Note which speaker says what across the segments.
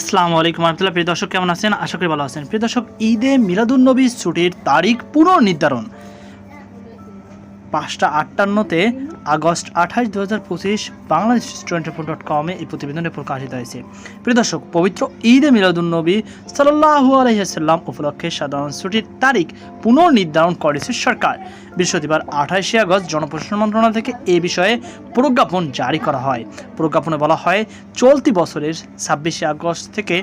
Speaker 1: আসসালামু আলাইকুম রহমতুল্লাহ। প্রিয় দর্শক, কেমন আছেন? আশা করি ভালো আছেন। প্রিয় দর্শক, ঈদে মিলাদুন্নবী ছুটির তারিখ পুনর্নির্ধারণ। পাঁচটা আটান্নতে আগস্ট আঠাশ দু হাজার পঁচিশ বাংলাদেশ টোয়েন্টি ফোর ডট কমে এই প্রতিবেদনে প্রকাশিত হয়েছে। প্রিয় দর্শক, পবিত্র ঈদে মিলাদুন্নবী সাল্লাহু আলহিহাল্লাম উপলক্ষে সাধারণ ছুটির তারিখ পুনর্নির্ধারণ করেছে সরকার। বৃহস্পতিবার আঠাশে আগস্ট জনপ্রশাসন মন্ত্রণালয় থেকে এ বিষয়ে প্রজ্ঞাপন জারি করা হয়। প্রজ্ঞাপনে বলা হয়, চলতি বছরের ছাব্বিশে আগস্ট থেকে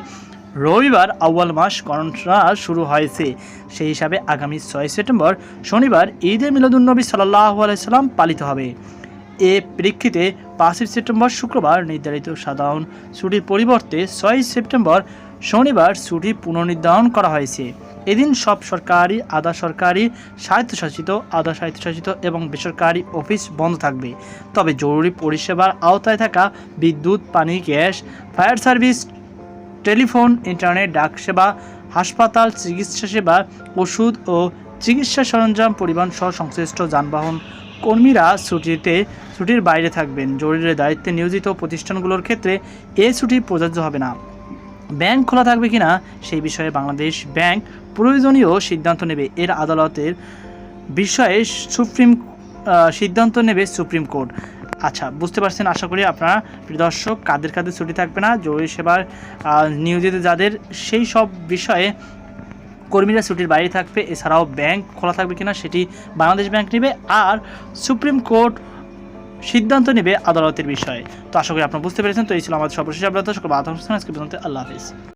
Speaker 1: রবিবার আউয়াল মাস গণনা শুরু হয়েছে। সেই হিসাবে আগামী ছয় সেপ্টেম্বর শনিবার ঈদে মিলাদুন্নবী সাল্লাহ আলাইসাল্লাম পালিত হবে। এ প্রেক্ষিতে পাঁচই সেপ্টেম্বর শুক্রবার নির্ধারিত সাধারণ ছুটির পরিবর্তে ছয় সেপ্টেম্বর শনিবার ছুটি পুনর্নির্ধারণ করা হয়েছে। এদিন সব সরকারি, আধা সরকারি, স্বায়ত্তশাসিত, আধা স্বায়ত্তশাসিত এবং বেসরকারি অফিস বন্ধ থাকবে। তবে জরুরি পরিষেবার আওতায় থাকা বিদ্যুৎ, পানি, gas, fire service telephone, internet, ডাক সেবা, হাসপাতাল, চিকিৎসা সেবা, ওষুধ ও চিকিৎসা সরঞ্জাম পরিবহন সহ সংশ্লিষ্ট যানবাহন কর্মীরা ছুটিতে, ছুটির বাইরে থাকবেন। জরুরি দায়িত্বে নিয়োজিত প্রতিষ্ঠানগুলোর ক্ষেত্রে এ ছুটি প্রযোজ্য হবে না। ব্যাংক খোলা থাকবে কিনা সেই বিষয়ে বাংলাদেশ ব্যাংক প্রয়োজনীয় সিদ্ধান্ত নেবে। এর আদালতের বিষয়ে সুপ্রিম সিদ্ধান্ত নেবে সুপ্রিম কোর্ট। আচ্ছা বুঝতে পারছেন, আশা করি আপনারা দর্শক, কাদের কাদের ছুটি থাকবে না, জরুরি সেবার নিয়োজিত যাদের, সেই সব বিষয়ে কর্মীরা ছুটির বাইরে থাকবে, এছাড়াও ব্যাংক খোলা থাকবে কিনা সেটি বাংলাদেশ ব্যাংক নেবে আর সুপ্রিম কোর্ট সিদ্ধান্ত নেবে আদালতের বিষয়ে। তো আশা করি আপনারা বুঝতে পেরেছেন, তো এই ছিল আমাদের সর্বশেষ আপডেট। সকল আল্লাহ হাফিজ।